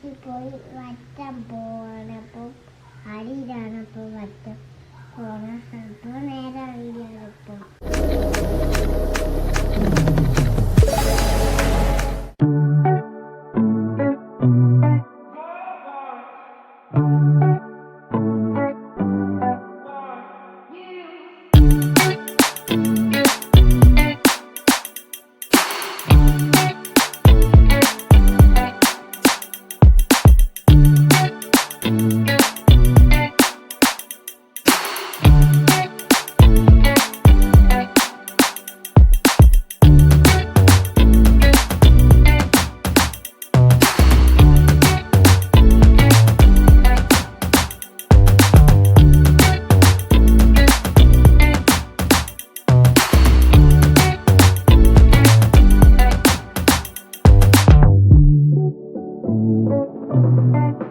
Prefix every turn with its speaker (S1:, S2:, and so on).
S1: അമ്പലത്തിൽ പോയി വറ്റം പോണപ്പോ അടിയിലാണ് അപ്പോൾ വറ്റം പോണ. അപ്പോൾ നേരെ Thank you.